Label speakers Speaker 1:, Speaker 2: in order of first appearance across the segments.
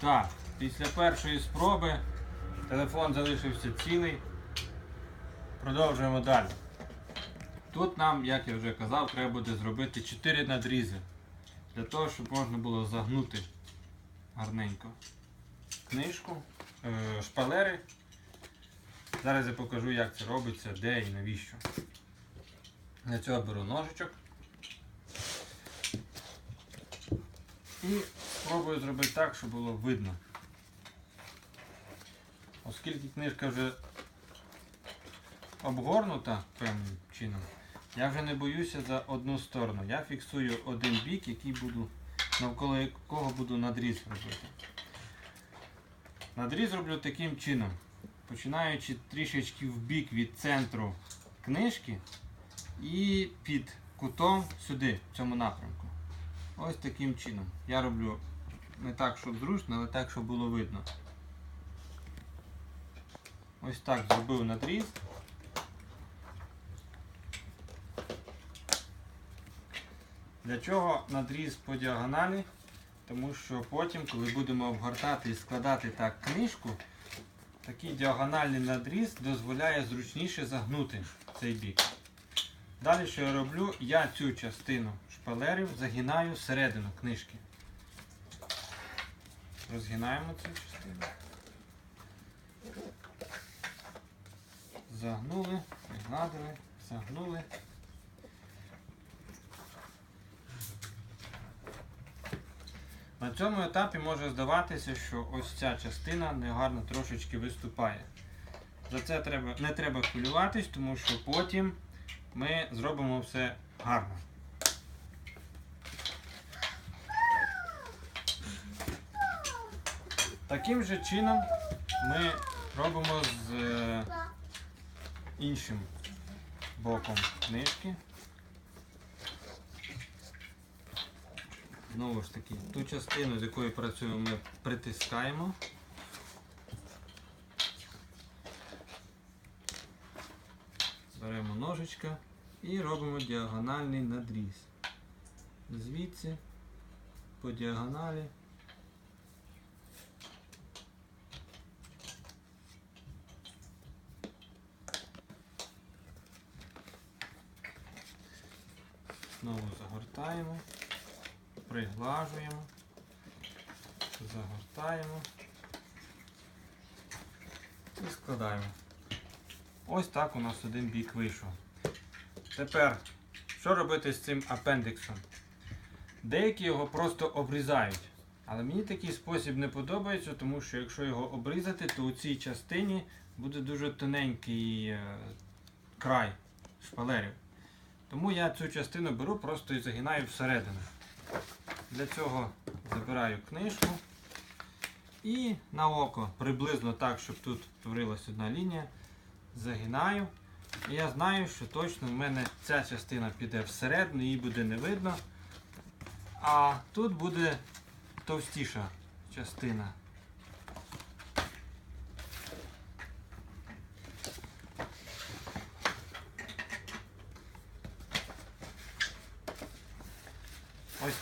Speaker 1: Так, після першої спроби телефон залишився цілий. Продовжуємо далі. Тут нам, як я вже казав, треба буде зробити 4 надрізи. Для того, щоб можна було загнути гарненько книжку, е, шпалери. Зараз я покажу, як це робиться, де і навіщо. Для цього беру ножичок. І спробую зробити так, щоб було видно. Оскільки книжка вже обгорнута певним чином, я вже не боюся за одну сторону. Я фіксую один бік, який буду, навколо якого буду надріз робити. Надріз роблю таким чином, починаючи трішечки в бік від центру книжки і під кутом сюди, в цьому напрямку. Ось таким чином. Я роблю не так, щоб зручно, але так, щоб було видно. Ось так зробив надріз. Для чого надріз по діагоналі? Тому що потім, коли будемо обгортати і складати так книжку, такий діагональний надріз дозволяє зручніше загнути цей бік. Далі, що я роблю, я цю частину шпалерів загинаю всередину книжки. Розгинаємо цю частину. Загнули, пригладили, загнули. На цьому етапі може здаватися, що ось ця частина негарно трошечки виступає. За це треба, не треба хвилюватись, тому що потім ми зробимо все гарно. Таким же чином ми робимо з е, іншим боком книжки. Знову ж таки, ту частину, з якою працюємо, ми притискаємо. Беремо ножичка і робимо діагональний надріз. Звідси по діагоналі. Знову загортаємо, приглажуємо, загортаємо і складаємо. Ось так у нас один бік вийшов. Тепер, що робити з цим апендиксом? Деякі його просто обрізають. Але мені такий спосіб не подобається, тому що якщо його обрізати, то у цій частині буде дуже тоненький е, край шпалерів. Тому я цю частину беру просто і загинаю всередину. Для цього забираю книжку і на око приблизно так, щоб тут творилась одна лінія, загинаю. І я знаю, що точно в мене ця частина піде всередину, її буде не видно. А тут буде товстіша частина.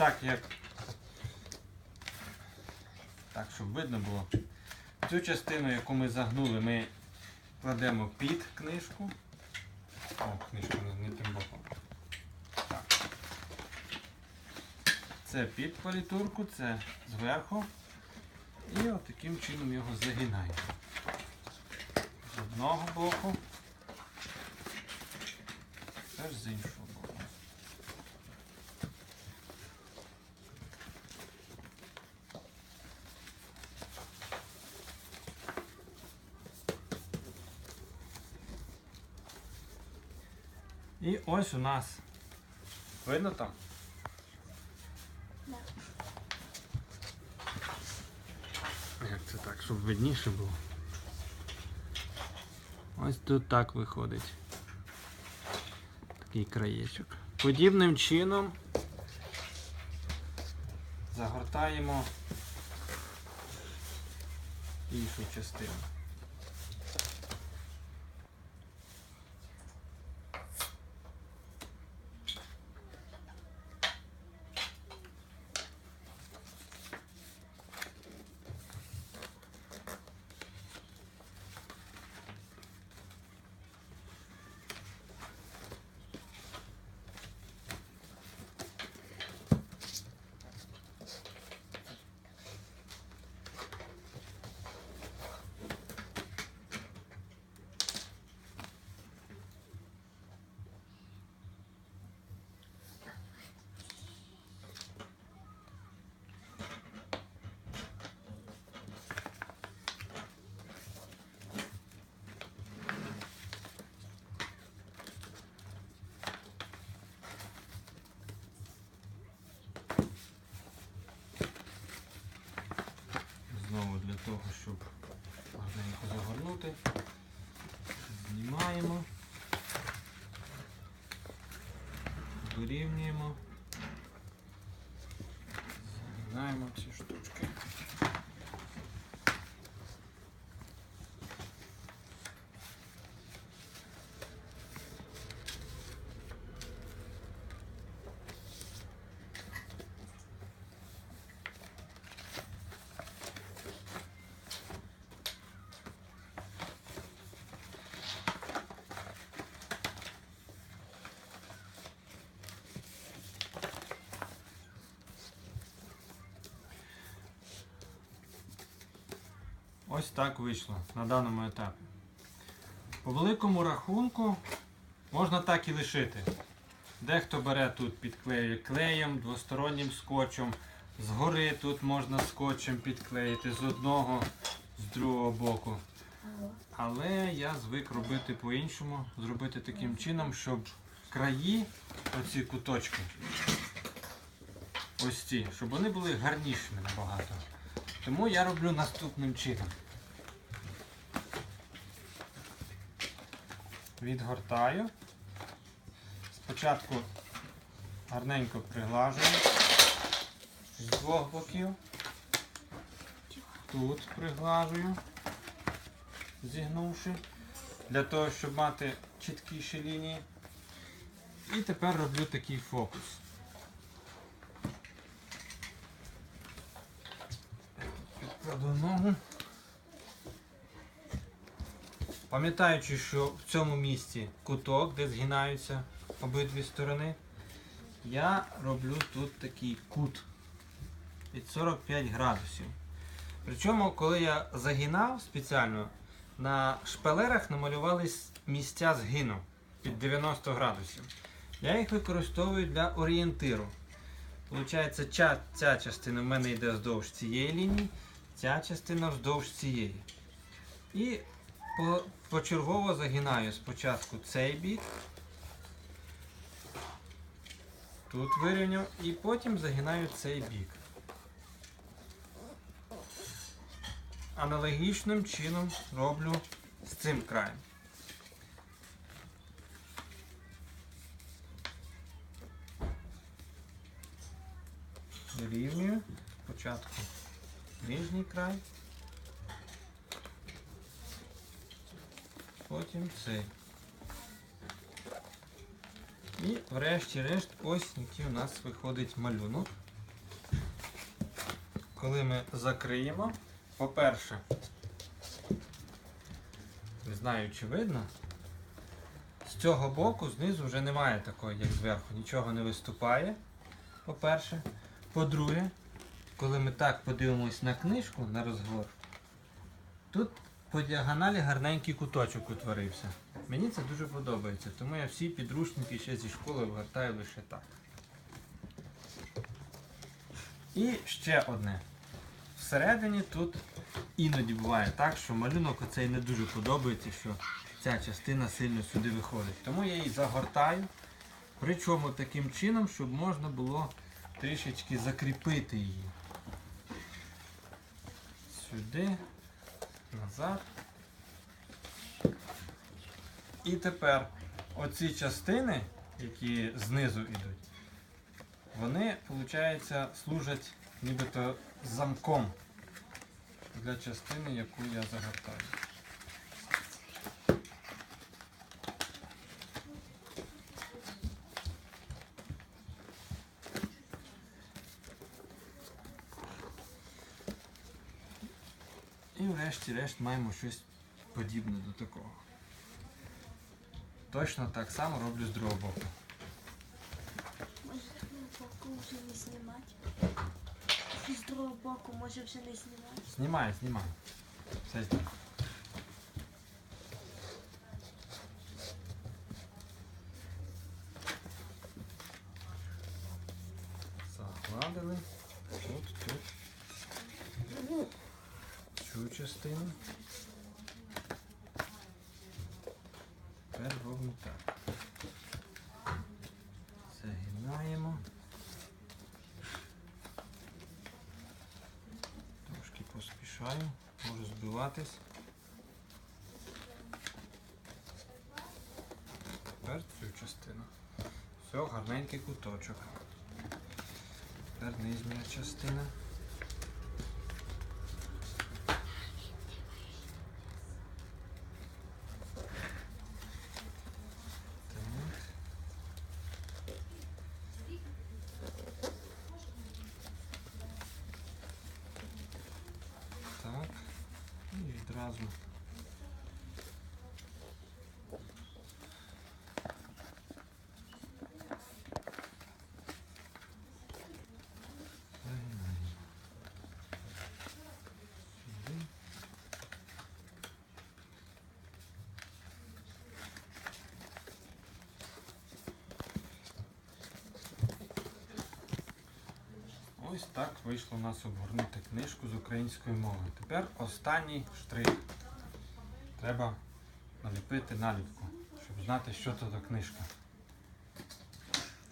Speaker 1: Так як. Так, щоб видно було. Цю частину, яку ми загнули, ми кладемо під книжку. О, книжка не тим боком. Так. Це під політурку, це зверху. І от таким чином його загинаємо. З одного боку. Теж з іншого боку. І ось у нас видно там?
Speaker 2: Да.
Speaker 1: Як це так, щоб видніше було? Ось тут так виходить. Такий краєчок. Подібним чином загортаємо іншу частину. Знову для того, щоб гарненько загорнути. Знімаємо. Вирівнюємо. Загинаємо ці штучки. Ось так вийшло на даному етапі. По великому рахунку можна так і лишити. Дехто бере тут підклеює клеєм, двостороннім скотчем. Згори тут можна скотчем підклеїти з одного, з другого боку. Але я звик робити по-іншому, зробити таким чином, щоб краї, оці куточки, ось ці, щоб вони були гарнішими набагато. Тому я роблю наступним чином. Відгортаю. Спочатку гарненько приглажую з двох боків. Тут приглажую, зігнувши, для того, щоб мати чіткіші лінії. І тепер роблю такий фокус. Підкладу ногу. Пам'ятаючи, що в цьому місці куток, де згинаються обидві сторони, я роблю тут такий кут від 45 градусів. Причому, коли я загинав спеціально, на шпалерах намалювались місця згину під 90 градусів. Я їх використовую для орієнтиру. Получається, ця частина в мене йде вздовж цієї лінії, ця частина вздовж цієї. І по- почергово загинаю спочатку цей бік. Тут вирівняв і потім загинаю цей бік. Аналогічним чином роблю з цим краєм. Вирівнюю спочатку нижній край, потім цей. І врешті-решт ось який у нас виходить малюнок. Коли ми закриємо, по-перше, не знаю, чи видно, з цього боку знизу вже немає такої, як зверху, нічого не виступає. По-перше. По-друге, коли ми так подивимось на книжку, на розговор, тут по діагоналі гарненький куточок утворився. Мені це дуже подобається, тому я всі підручники ще зі школи вгортаю лише так. І ще одне. Всередині тут іноді буває так, що малюнок оцей не дуже подобається, що ця частина сильно сюди виходить. Тому я її загортаю. Причому таким чином, щоб можна було трішечки закріпити її. Сюди, назад. І тепер оці частини, які знизу йдуть, вони, виходить, служать нібито замком для частини, яку я загортаю. І врешті-решт маємо щось подібне до такого. Точно так само роблю з другого боку.
Speaker 2: Може, боку вже не знімати? З другого боку може вже не знімати.
Speaker 1: Знімай, знімай. Все знімай. Загладили. Тут, тут. Цю частину. Так. Загинаємо. Трошки поспішаю, можу збиватись. Тепер цю частину. Все, гарненький куточок. Тепер нижня частина. Так. Так. І відразу. Загинаємо. Сюди. Ось так вийшло у нас обгорнути книжку з української мови. Тепер останній штрих. Треба наліпити наліпку, щоб знати, що це за книжка.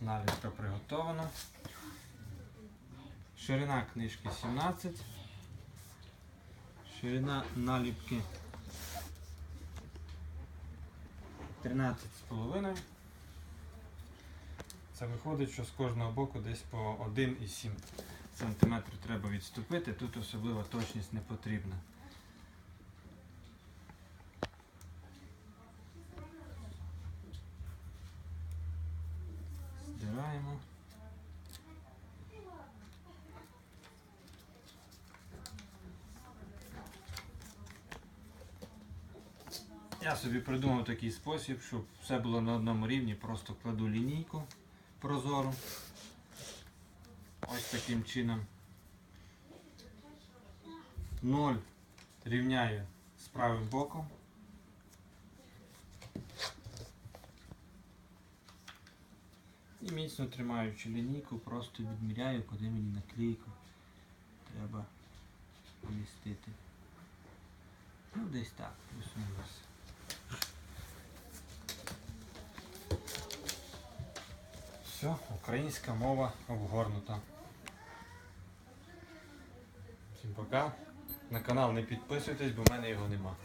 Speaker 1: Наліпка приготована. Ширина книжки 17. Ширина наліпки 13,5. Це виходить, що з кожного боку десь по 1,7 см треба відступити. Тут особлива точність не потрібна. Здираємо. Я собі придумав такий спосіб, щоб все було на одному рівні, просто кладу лінійку прозору. Ось таким чином. 0 рівняю з правим боком. І міцно тримаючи лінійку, просто відміряю, куди мені наклейку треба помістити. Ну, десь так, плюс-мінус. Все, українська мова обгорнута. Всім пока. На канал не підписуйтесь, бо в мене його нема.